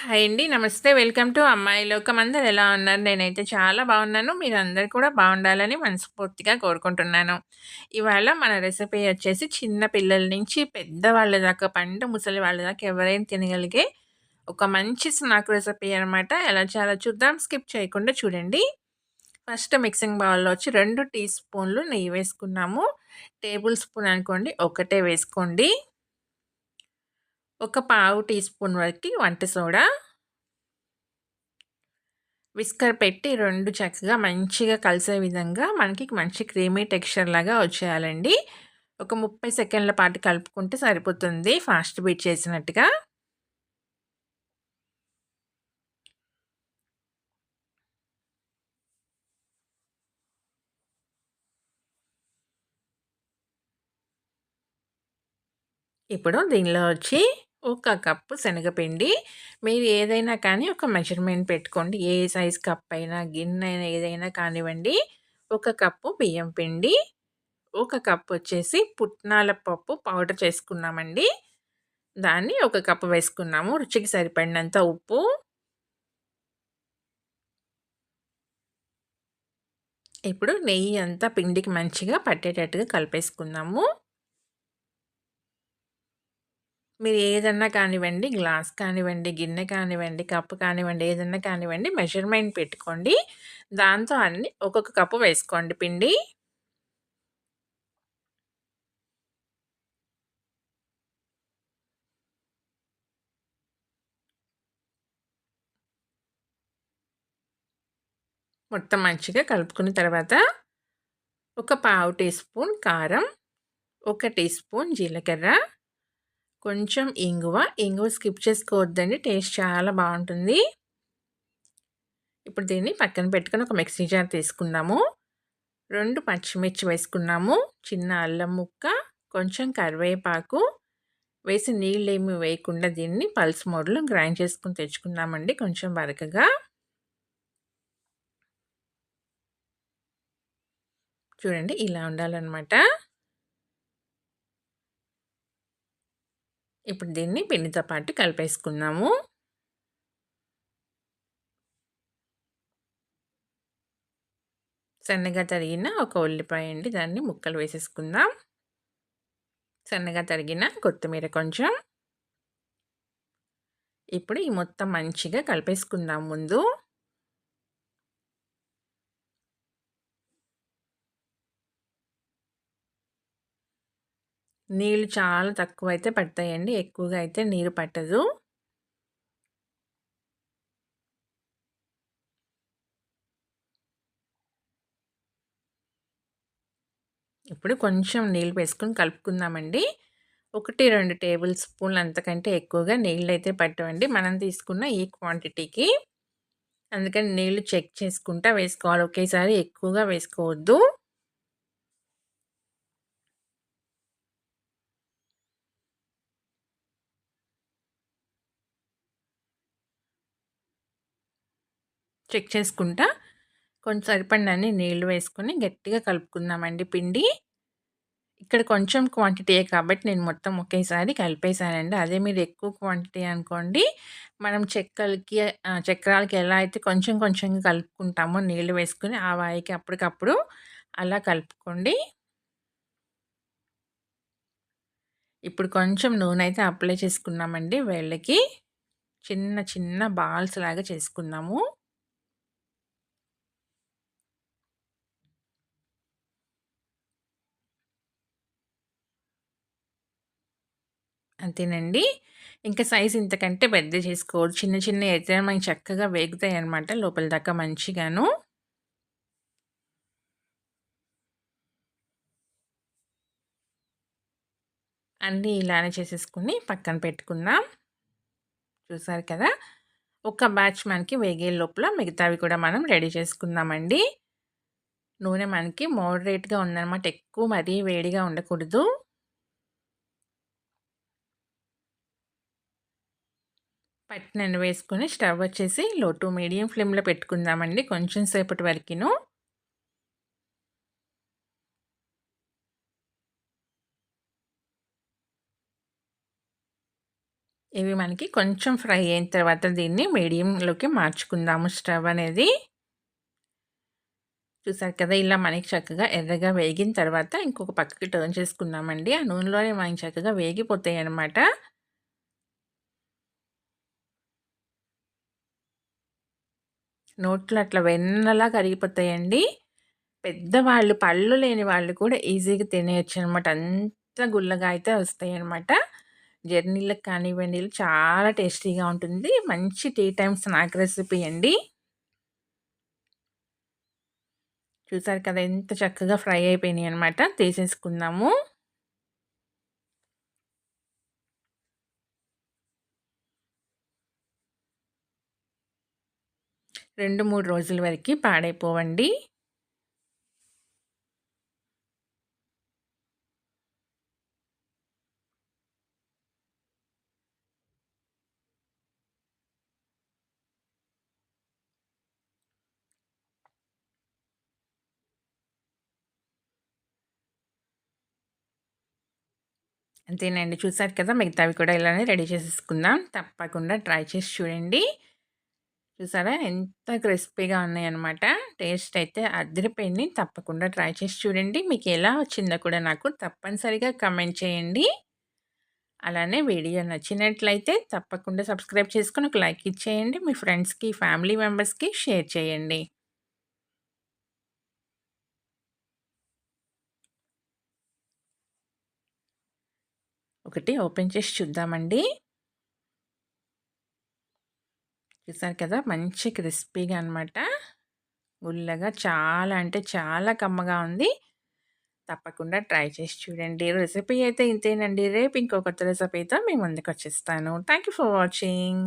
Hi అండి. నమస్తే. Welcome to అమ్మాయి లోకం. అందరు ఎలా ఉన్నారు? నేనైతే చాలా బాగున్నాను. మీరందరూ కూడా బాగుండాలని మనస్ఫూర్తిగా కోరుకుంటున్నాను. ఇవాళ మన రెసిపీ వచ్చేసి చిన్న పిల్లల నుంచి పెద్దవాళ్ళ దాకా, పండు ముసలి వాళ్ళ దాకా ఎవరైనా తినగలిగే ఒక మంచి స్నాక్ రెసిపీ అనమాట. ఎలా చాలా చూద్దాం. స్కిప్ చేయకుండా చూడండి. ఫస్ట్ మిక్సింగ్ బౌల్‌లో వచ్చి రెండు టీ స్పూన్లు నెయ్యి వేసుకున్నాము. టేబుల్ స్పూన్ అనుకోండి ఒకటే వేసుకోండి. ఒక పావు టీ స్పూన్ వరకు వంట సోడా. విస్కర్ పెట్టి రెండు చక్కగా మంచిగా కలిసే విధంగా మనకి మంచి క్రీమీ టెక్స్చర్ లాగా వచ్చేయాలండి. ఒక ముప్పై సెకండ్ల పాటు కలుపుకుంటే సరిపోతుంది ఫాస్ట్ బీట్ చేసినట్టుగా. ఇప్పుడు దీనిలో వచ్చి ఒక కప్పు శనగపిండి. మీరు ఏదైనా కానీ ఒక మెజర్మెంట్ పెట్టుకోండి. ఏ సైజ్ కప్ అయినా గిన్నె అయినా ఏదైనా కానివ్వండి. ఒక కప్పు బియ్యం పిండి. ఒక కప్ వచ్చేసి పుట్నాల పప్పు పౌడర్ చేసుకున్నామండి. దాన్ని ఒక కప్పు వేసుకున్నాము. రుచికి సరిపడినంత ఉప్పు. ఇప్పుడు నెయ్యి అంతా పిండికి మంచిగా పట్టేటట్టుగా కలిపేసుకుందాము. మీరు ఏదన్నా కానివ్వండి గ్లాస్ కానివ్వండి గిన్నె కానివ్వండి కప్పు కానివ్వండి ఏదన్నా కానివ్వండి మెజర్మెంట్ పెట్టుకోండి. దాంతో అన్ని ఒక్కొక్క కప్పు వేసుకోండి. పిండి మొత్తం మంచిగా కలుపుకున్న తర్వాత ఒక పావు టీ స్పూన్ కారం ఒక టీ స్పూన్ జీలకర్ర కొంచెం ఇంగువ. ఇంగువ స్కిప్ చేసుకోవద్దండి. టేస్ట్ చాలా బాగుంటుంది. ఇప్పుడు దీన్ని పక్కన పెట్టుకొని ఒక మిక్సీ జార్ తీసుకున్నాము రెండు పచ్చిమిర్చి వేసుకున్నాము. చిన్న అల్లం ముక్క కొంచెం కరివేపాకు. వేసి నీళ్ళు ఏమి వేయకుండా దీన్ని పల్స్ మోడ్లో గ్రైండ్ చేసుకుని తెచ్చుకున్నామండి కొంచెం బరకగా. చూడండి ఇలా ఉండాలన్నమాట. ఇప్పుడు దీన్ని పిండితో పాటు కలిపేసుకుందాము. సన్నగా తరిగిన ఒక ఉల్లిపాయ అండి దాన్ని ముక్కలు వేసేసుకుందాం. సన్నగా తరిగిన కొత్తిమీర కొంచెం. ఇప్పుడు ఈ మొత్తం మంచిగా కలిపేసుకుందాం ముందు. నీళ్ళు చాలా తక్కువ అయితే పడతాయండి. ఎక్కువగా అయితే నీరు పట్టదు. ఇప్పుడు కొంచెం నీళ్ళు వేసుకొని కలుపుకుందామండి. ఒకటి రెండు టేబుల్ స్పూన్లు అంతకంటే ఎక్కువగా నీళ్ళు అయితే పట్టవండి. మనం తీసుకున్న ఈ క్వాంటిటీకి. అందుకని నీళ్ళు చెక్ చేసుకుంటా వేసుకోవాలి. ఒకేసారి ఎక్కువగా వేసుకోవద్దు. చెక్ చేసుకుంటా. కొంచెం సరిపడినన్ని నీళ్ళు వేసుకొని గట్టిగా కలుపుకుందామండి పిండి. ఇక్కడ కొంచెం క్వాంటిటీయే కాబట్టి నేను మొత్తం ఒకేసారి కలిపేసానండి అదే మీరు ఎక్కువ క్వాంటిటీ అనుకోండి మనం చెక్కలకి చక్రాలకి ఎలా అయితే కొంచెం కొంచెంగా కలుపుకుంటామో నీళ్ళు వేసుకుని ఆ వాయికి అప్పటికప్పుడు అలా కలుపుకోండి. ఇప్పుడు కొంచెం నూనె అయితే అప్లై చేసుకున్నామండి వేళ్ళకి. చిన్న చిన్న బాల్స్ లాగా చేసుకున్నాము అంతేనండి. ఇంకా సైజ్ ఇంతకంటే పెద్ద చేసుకోవచ్చు. చిన్న చిన్న అయితే మనకి చక్కగా వేగుతాయి అనమాట లోపల దాకా మంచిగాను. అన్నీ ఇలానే చేసేసుకుని పక్కన పెట్టుకుందాం. చూసారు కదా? ఒక బ్యాచ్ మనకి వేగే లోపల మిగతావి కూడా మనం రెడీ చేసుకుందామండి. నూనె మనకి మోడరేట్గా ఉందన్నమాట. ఎక్కువ మరీ వేడిగా ఉండకూడదు. పట్టినన్ను వేసుకొని స్టవ్ వచ్చేసి లో టు మీడియం ఫ్లేమ్లో పెట్టుకుందామండి కొంచెం సేపటి వరకును. ఇవి మనకి కొంచెం ఫ్రై అయిన తర్వాత దీన్ని మీడియంలోకి మార్చుకుందాము స్టవ్ అనేది. చూసారు కదా ఇలా మనకి చక్కగా ఎర్రగా వేగిన తర్వాత ఇంకొక పక్కకి టర్న్ చేసుకుందామండి. ఆ నూనెలోనే మనకి చక్కగా వేగిపోతాయి అన్నమాట నోట్లో అట్లా వెన్నలా కరిగిపోతాయండి. పెద్దవాళ్ళు పళ్ళు లేని వాళ్ళు కూడా ఈజీగా తినేయచ్చు అనమాట అంత గుల్లగా అయితే వస్తాయి అనమాట జర్నీలకు కానివ్వండి చాలా టేస్టీగా ఉంటుంది. మంచి టీ టైమ్ స్నాక్ రెసిపీ అండి. చూసారు కదా ఎంత చక్కగా ఫ్రై అయిపోయినాయి అనమాట తీసేసుకుందాము. రెండు మూడు రోజుల వరకు పాడైపోవండి. అంతేనండి. చూసారు కదా మిగతావి కూడా ఇలానే రెడీ చేసేసుకుందాం. తప్పకుండా ట్రై చేసి చూడండి. చూసారా? ఎంత క్రిస్పీగా ఉన్నాయన్నమాట. టేస్ట్ అయితే అదిరిపోయింది. తప్పకుండా ట్రై చేసి చూడండి. మీకు ఎలా వచ్చిందో కూడా నాకు తప్పనిసరిగా కమెంట్ చేయండి. అలానే వీడియో నచ్చినట్లయితే తప్పకుండా సబ్స్క్రైబ్ చేసుకుని ఒక లైక్ ఇచ్చేయండి. మీ ఫ్రెండ్స్కి ఫ్యామిలీ మెంబర్స్కి షేర్ చేయండి. ఒకటి ఓపెన్ చేసి చూద్దామండి. చూసారు కదా! మంచి క్రిస్పీగా అనమాట గుల్లగా చాలా అంటే చాలా కమ్మగా ఉంది. తప్పకుండా ట్రై చేసి చూడండి. రెసిపీ అయితే ఇంతేనండి. రేపు ఇంకొక రెసిపీతో మీ ముందుకు వచ్చేస్తాను థ్యాంక్ యూ ఫర్ వాచింగ్.